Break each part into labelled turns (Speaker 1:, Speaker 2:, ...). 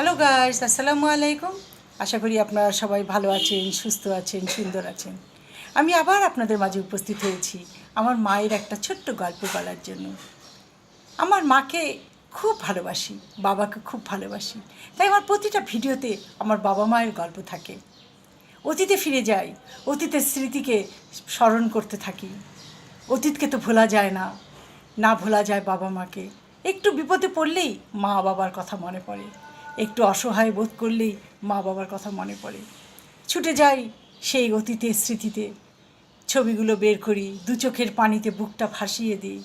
Speaker 1: Hello guys আসসালামু আলাইকুম আশা করি আপনারা সবাই ভালো আছেন, সুস্থ আছেন, সুন্দর আছেন। আমি আবার আপনাদের মাঝে উপস্থিত হয়েছি আমার মায়ের একটা ছোট্ট গল্প বলার জন্য। আমার মাকে খুব ভালোবাসি, বাবাকে খুব ভালোবাসি। তাই আমার প্রতিটা ভিডিওতে আমার বাবা মায়ের গল্প থাকে। অতীতে ফিরে যাই, অতীতের স্মৃতিকে স্মরণ করতে থাকি। অতীতকে তো ভোলা যায় না না ভোলা যায় বাবা মাকে। একটু বিপদে পড়লেই মা বাবার কথা মনে পড়ে। একটু অসহায় বোধ করলেই মা বাবার কথা মনে পড়ে। ছুটে যাই সেই অতীতের স্মৃতিতে। ছবিগুলো বের করি, দু চোখের পানিতে বুকটা ভাসিয়ে দিই।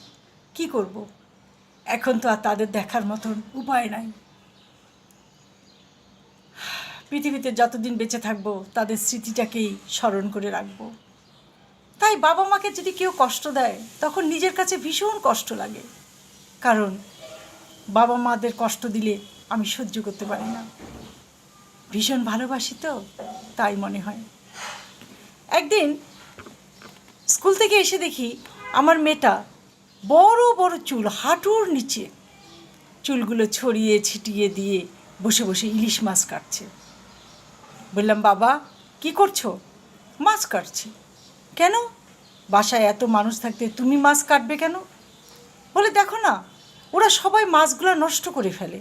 Speaker 1: কী করব? এখন তো আর তাদের দেখার মতন উপায় নাই। পৃথিবীতে যতদিন বেঁচে থাকব, তাদের স্মৃতিটাকেই স্মরণ করে রাখব। তাই বাবা মাকে যদি কেউ কষ্ট দেয়, তখন নিজের কাছে ভীষণ কষ্ট লাগে। কারণ বাবা মাদের কষ্ট দিলে আমি সহ্য করতে পারি না। ভীষণ ভালোবাসি তো, তাই মনে হয়। একদিন স্কুল থেকে এসে দেখি আমার মেয়েটা বড় বড় চুল, হাঁটুর নিচে চুলগুলো ছড়িয়ে ছিটিয়ে দিয়ে বসে বসে ইলিশ মাছ কাটছে। বললাম, বাবা, কি করছ? মাছ কাটছি। কেন? বাসায় এত মানুষ থাকতে তুমি মাছ কাটবে কেন? বলে, দেখো না, ওরা সবাই মাছগুলো নষ্ট করে ফেলে।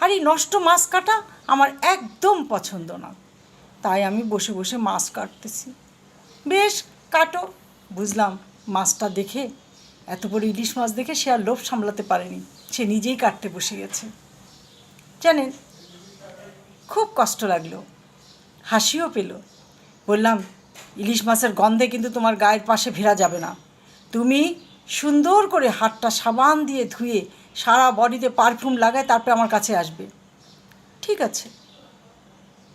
Speaker 1: আর এই নষ্ট মাছ কাটা আমার একদম পছন্দ না। তাই আমি বসে বসে মাছ কাটতেছি। বেশ, কাটো। বুঝলাম মাছটা দেখে, এত বড় ইলিশ মাছ দেখে সে আর লোভ সামলাতে পারেনি। সে নিজেই কাটতে বসে গেছে। জানেন, খুব কষ্ট লাগল। হাসিও পেল। বললাম, ইলিশ মাছের গন্ধে কিন্তু তোমার গায়ের পাশে ভেরা যাবে না। তুমি সুন্দর করে হাতটা সাবান দিয়ে ধুয়ে সারা বডিতে পারফিউম লাগায়, তারপরে আমার কাছে আসবে। ঠিক আছে।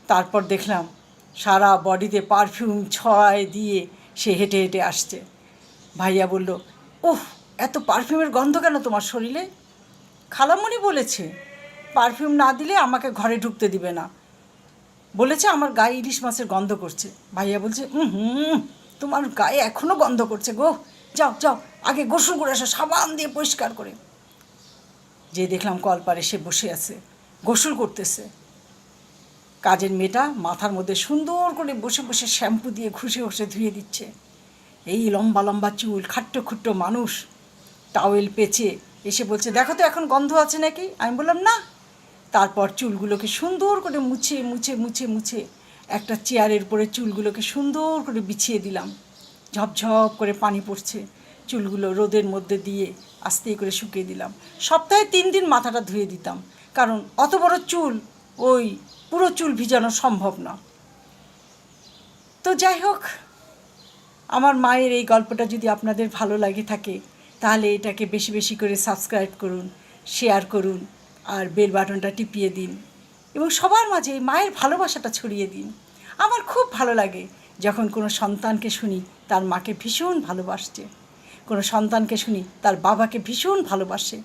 Speaker 1: তারপর দেখলাম, সারা বডিতে পারফিউম ছড়ায় দিয়ে সে হেঁটে হেঁটে আসছে। ভাইয়া বলল ওহ এত পারফিউমের গন্ধ কেন তোমার শরীরে? খালামণি বলেছে পারফিউম না দিলে আমাকে ঘরে ঢুকতে দিবে না। বলেছে, আমার গায়ে ইলিশ মাছের গন্ধ করছে। ভাইয়া বলছে হুম, তোমার গায়ে এখনও গন্ধ করছে গো। যাও যাও, আগে গোসল করে আসো, সাবান দিয়ে পরিষ্কার করে। যে দেখলাম কলপারে সে বসে আছে, গোসল করতেছে। কাজের মেয়েটা মাথার মধ্যে সুন্দর করে বসে বসে শ্যাম্পু দিয়ে ঘষে ঘষে ধুয়ে দিচ্ছে। এই লম্বা লম্বা চুল, খাট্টো খুট্টো মানুষ টাওয়েল পেঁচে এসে বলছে, দেখো তো এখন গন্ধ আছে নাকি? আমি বললাম, না। তারপর চুলগুলোকে সুন্দর করে মুছে মুছে মুছে মুছে একটা চেয়ারের উপরে চুলগুলোকে সুন্দর করে বিছিয়ে দিলাম। ঝপঝপ করে পানি পড়ছে। চুলগুলো রোদের মধ্যে দিয়ে আস্তে করে শুকিয়ে দিলাম। সপ্তাহে তিন দিন মাথাটা ধুয়ে দিতাম। কারণ অত বড় চুল, ওই পুরো চুল ভিজানো সম্ভব না। তো যাই হোক, আমার মায়ের এই গল্পটা যদি আপনাদের ভালো লাগে থাকে, তাহলে এটাকে বেশি বেশি করে সাবস্ক্রাইব করুন, শেয়ার করুন, আর বেল বাটনটা টিপিয়ে দিন এবং সবার মাঝে মায়ের ভালোবাসাটা ছড়িয়ে দিন। আমার খুব ভালো লাগে যখন কোনো সন্তানকে শুনি, তার মাকে ভীষণ ভালোবাসছে কোনো সন্তানকে শুনি, তার বাবাকে ভীষণ ভালোবাসে।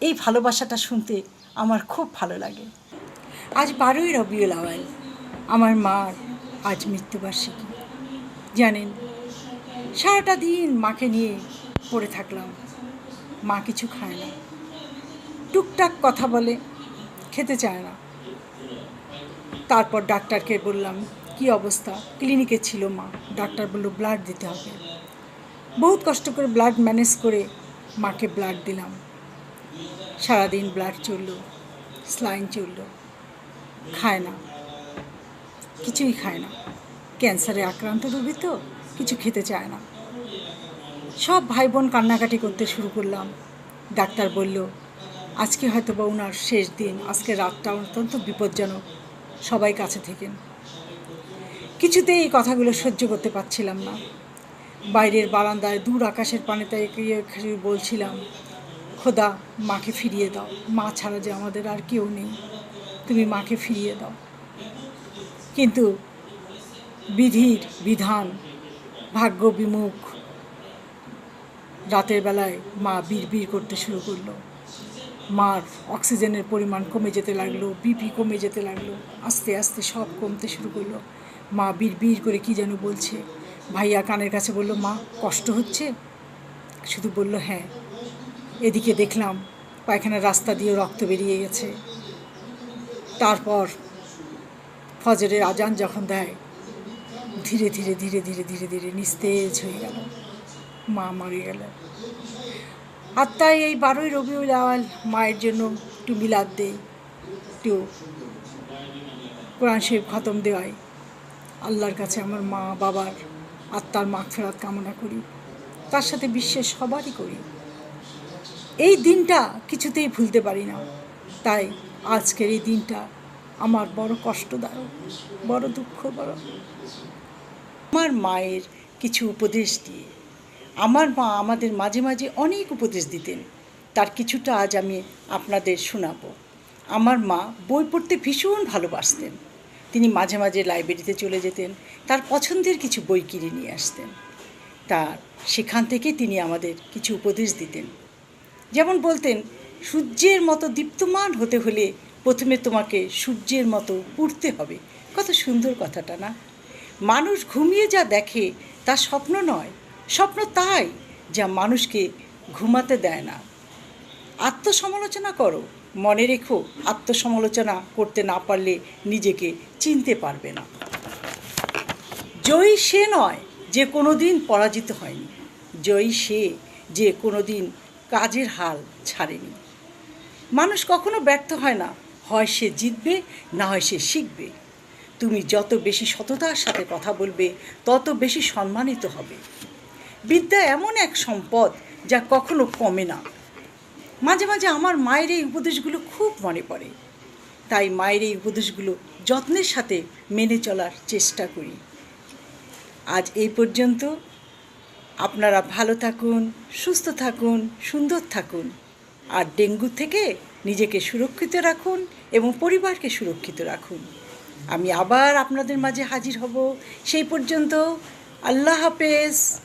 Speaker 1: এই ভালোবাসাটা শুনতে আমার খুব ভালো লাগে। আজ বারোই রবিউল আওয়াল আমার মার আজ মৃত্যুবার্ষিকী। জানেন, সারাটা দিন মাকে নিয়ে পড়ে থাকলাম। মা কিছু খায় না। টুকটাক কথা বলে, খেতে চায় না। তারপর ডাক্তারকে বললাম, কি অবস্থা? ক্লিনিকে ছিল মা। ডাক্তার বলল, ব্লাড দিতে হবে। বহুত কষ্ট করে ব্লাড ম্যানেজ করে মাকে ব্লাড দিলাম। সারাদিন ব্লাড চলল স্লাইন চলল, খায় না, কিছুই খায় না। ক্যান্সারে আক্রান্ত রোগী তো, কিছু খেতে চায় না। সব ভাই বোন কান্নাকাটি করতে শুরু করলাম। ডাক্তার বলল, আজকে হয়তো বা ওনার শেষ দিন, আজকে রাতটা অত্যন্ত বিপজ্জনক, সবাই কাছে থেকেন। কিছুতেই এই কথাগুলো সহ্য করতে পারছিলাম না। বাইরের বারান্দায়, দূর আকাশের পানিতে এগিয়ে বলছিলাম, খোদা, মাকে ফিরিয়ে দাও। মা ছাড়া যে আমাদের আর কেউ নেই। তুমি মাকে ফিরিয়ে দাও। কিন্তু বিধির বিধান, ভাগ্য বিমুখ, রাতের বেলায় মা বিড় করতে শুরু করল। মার অক্সিজেনের পরিমাণ কমে যেতে লাগল, বিপি কমে যেতে লাগল, আস্তে আস্তে সব কমতে শুরু করল। মা বিড় করে কি যেন বলছে। ভাইয়া কানের কাছে বলল, মা, কষ্ট হচ্ছে? শুধু বলল হ্যাঁ এদিকে দেখলাম পায়খানার রাস্তা দিয়ে রক্ত বেরিয়ে গেছে। তারপর ফজরের আজান যখন দেয়, ধীরে ধীরে ধীরে ধীরে ধীরে ধীরে নিস্তেজ হয়ে গেল। মা মরে গেল আর তাই এই বারোই রবিউল আওয়াল মায়ের জন্য একটু মিলাদ দেই, একটু কোরআন শরীফ খতম দেওয়াই। আল্লাহর কাছে আমার মা, বাবার আত্মার মাগ ফেরাত কামনা করি। তার সাথে বিশ্বের সবারই করি। এই দিনটা কিছুতেই ভুলতে পারি না। তাই আজকের এই দিনটা আমার বড় কষ্টদায়ক, বড় দুঃখ, বড় আমার মায়ের কিছু উপদেশ দিয়ে। আমার মা আমাদের মাঝে মাঝে অনেক উপদেশ দিতেন। তার কিছুটা আজ আমি আপনাদের শোনাবো। আমার মা বই পড়তে ভীষণ ভালোবাসতেন। তিনি মাঝে মাঝে লাইব্রেরিতে চলে যেতেন, তার পছন্দের কিছু বই কিনে নিয়ে আসতেন। তার সেখান থেকে তিনি আমাদের কিছু উপদেশ দিতেন। যেমন বলতেন, সূর্যের মতো দীপ্তমান হতে হলে প্রথমে তোমাকে সূর্যের মতো উঠতে হবে। কত সুন্দর কথাটা না? মানুষ ঘুমিয়ে যা দেখে তা স্বপ্ন নয়, স্বপ্ন তাই যা মানুষকে ঘুমাতে দেয় না। আত্মসমালোচনা করো মনে রেখো, আত্মসমালোচনা করতে না পারলে নিজেকে চিনতে পারবে না। জয়ী সে নয় যে কোনো দিন পরাজিত হয়নি। জয়ী সে যে কোনো দিন কাজের হাল ছাড়েনি। মানুষ কখনো ব্যর্থ হয় না, হয় সে জিতবে, না হয় সে শিখবে। তুমি যত বেশি সততার সাথে কথা বলবে, তত বেশি সম্মানিত হবে। বিদ্যা এমন এক সম্পদ যা কখনো কমে না। মাঝে মাঝে আমার মায়ের এই উপদেশগুলো খুব মনে পড়ে। তাই মায়ের এই উপদেশগুলো যত্নের সাথে মেনে চলার চেষ্টা করি। আজ এই পর্যন্ত। আপনারা ভালো থাকুন, সুস্থ থাকুন, সুন্দর থাকুন। আর ডেঙ্গু থেকে নিজেকে সুরক্ষিত রাখুন এবং পরিবারকে সুরক্ষিত রাখুন। আমি আবার আপনাদের মাঝে হাজির হব। সেই পর্যন্ত আল্লাহ হাফেজ।